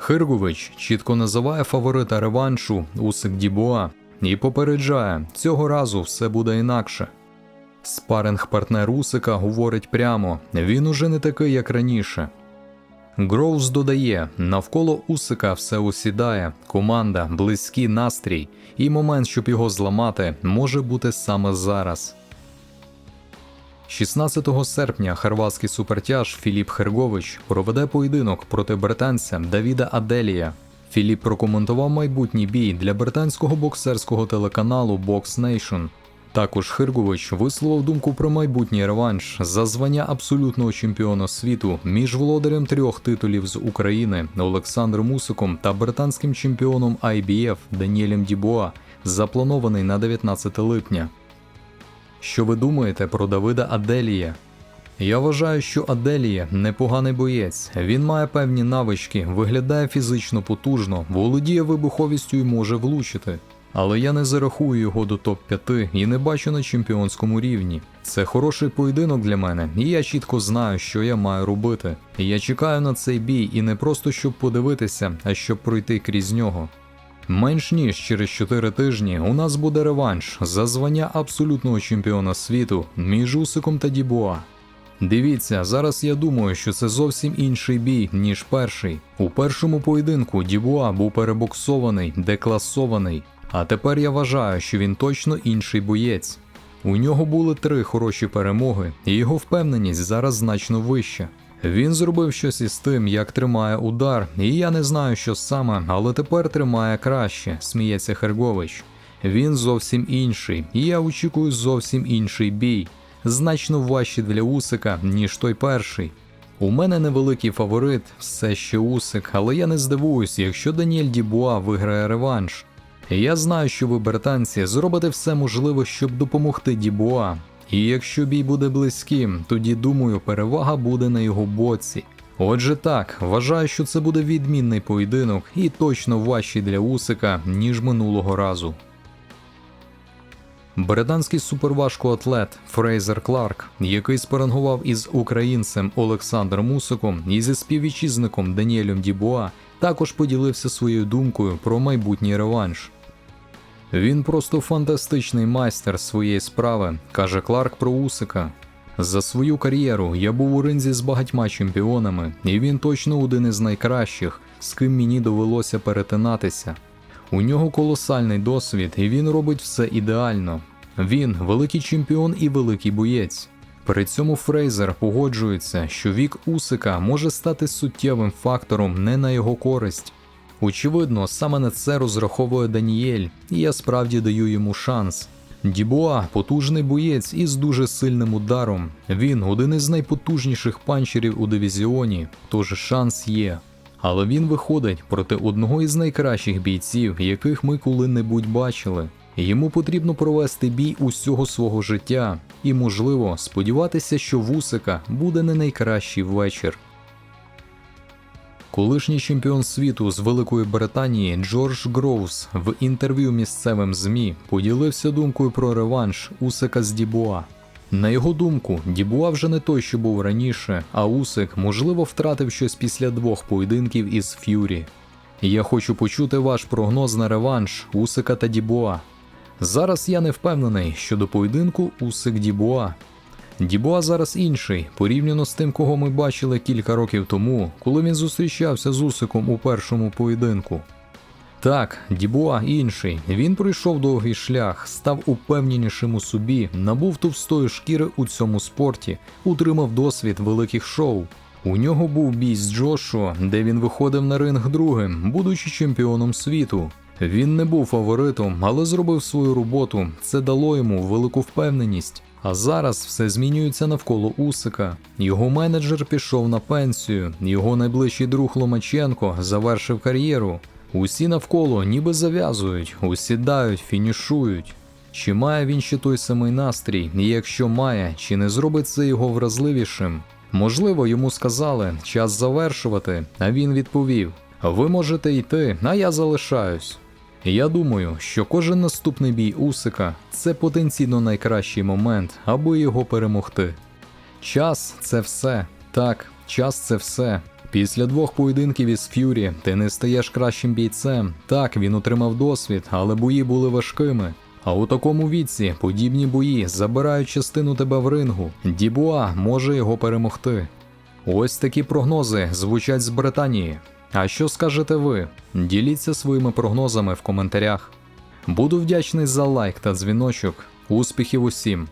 Хиргович чітко називає фаворита реваншу Усик Дібуа і попереджає, цього разу все буде інакше. Спаринг партнер Усика говорить прямо, він уже не такий, як раніше. Гроуз додає, навколо Усика все усідає, команда, близький настрій, і момент, щоб його зламати, може бути саме зараз. 16 серпня хорватський супертяж Філіп Хергович проведе поєдинок проти британця Давіда Аделія. Філіп прокоментував майбутній бій для британського боксерського телеканалу Box Nation. Також Хиргович висловив думку про майбутній реванш за звання абсолютного чемпіона світу між володарем трьох титулів з України Олександром Мусиком та британським чемпіоном IBF Даніелем Дібуа, запланований на 19 липня. Що ви думаєте про Давида Аделія? Я вважаю, що Аделія непоганий боєць. Він має певні навички, виглядає фізично потужно, володіє вибуховістю і може влучити. Але я не зарахую його до топ-5 і не бачу на чемпіонському рівні. Це хороший поєдинок для мене, і я чітко знаю, що я маю робити. Я чекаю на цей бій і не просто щоб подивитися, а щоб пройти крізь нього. Менш ніж через 4 тижні у нас буде реванш за звання абсолютного чемпіона світу між Усиком та Дібуа. Дивіться, зараз я думаю, що це зовсім інший бій, ніж перший. У першому поєдинку Дібуа був перебоксований, декласований, а тепер я вважаю, що він точно інший боєць. У нього були три хороші перемоги, і його впевненість зараз значно вища. Він зробив щось із тим, як тримає удар, і я не знаю, що саме, але тепер тримає краще, сміється Хергович. Він зовсім інший, і я очікую зовсім інший бій, значно важчий для Усика, ніж той перший. У мене невеликий фаворит, все ще Усик, але я не здивуюсь, якщо Даніель Дібуа виграє реванш. Я знаю, що ви, британці, зробите все можливе, щоб допомогти Дібуа. І якщо бій буде близьким, тоді думаю, перевага буде на його боці. Отже, так, вважаю, що це буде відмінний поєдинок і точно важчий для Усика, ніж минулого разу. Британський суперважкоатлет Фрейзер Кларк, який спарингував із українцем Олександром Мусиком і зі співвітчизником Даніелем Дібуа, також поділився своєю думкою про майбутній реванш. Він просто фантастичний майстер своєї справи, каже Кларк про Усика. За свою кар'єру я був у ринзі з багатьма чемпіонами, і він точно один із найкращих, з ким мені довелося перетинатися. У нього колосальний досвід, і він робить все ідеально. Він великий чемпіон і великий боєць. При цьому Фрейзер погоджується, що вік Усика може стати суттєвим фактором не на його користь. Очевидно, саме на це розраховує Даніель, і я справді даю йому шанс. Дібуа потужний боєць із дуже сильним ударом. Він один із найпотужніших панчерів у дивізіоні, тож шанс є. Але він виходить проти одного із найкращих бійців, яких ми коли-небудь бачили. Йому потрібно провести бій усього свого життя, і, можливо, сподіватися, що Вусика буде не найкращий вечір. Колишній чемпіон світу з Великої Британії Джордж Гроувс в інтерв'ю місцевим ЗМІ поділився думкою про реванш Усика з Дібуа. На його думку, Дібуа вже не той, що був раніше, а Усик, можливо, втратив щось після двох поєдинків із Ф'юрі. Я хочу почути ваш прогноз на реванш Усика та Дібуа. Зараз я не впевнений щодо поєдинку Усик Дібуа. Дібуа зараз інший, порівняно з тим, кого ми бачили кілька років тому, коли він зустрічався з Усиком у першому поєдинку. Так, Дібуа інший. Він пройшов довгий шлях, став упевненішим у собі, набув товстої шкіри у цьому спорті, утримав досвід великих шоу. У нього був бій з Джошуа, де він виходив на ринг другим, будучи чемпіоном світу. Він не був фаворитом, але зробив свою роботу. Це дало йому велику впевненість. А зараз все змінюється навколо Усика. Його менеджер пішов на пенсію, його найближчий друг Ломаченко завершив кар'єру. Усі навколо ніби зав'язують, усідають, фінішують. Чи має він ще той самий настрій, і якщо має, чи не зробить це його вразливішим? Можливо, йому сказали час завершувати, а він відповів: Ви можете йти, а я залишаюсь. Я думаю, що кожен наступний бій Усика це потенційно найкращий момент, аби його перемогти. Час це все. Так, час це все. Після двох поєдинків із Ф'юрі ти не стаєш кращим бійцем. Так, він отримав досвід, але бої були важкими. А у такому віці подібні бої забирають частину тебе в рингу. Дібуа може його перемогти. Ось такі прогнози звучать з Британії. А що скажете ви? Діліться своїми прогнозами в коментарях. Буду вдячний за лайк та дзвіночок. Успіхів усім!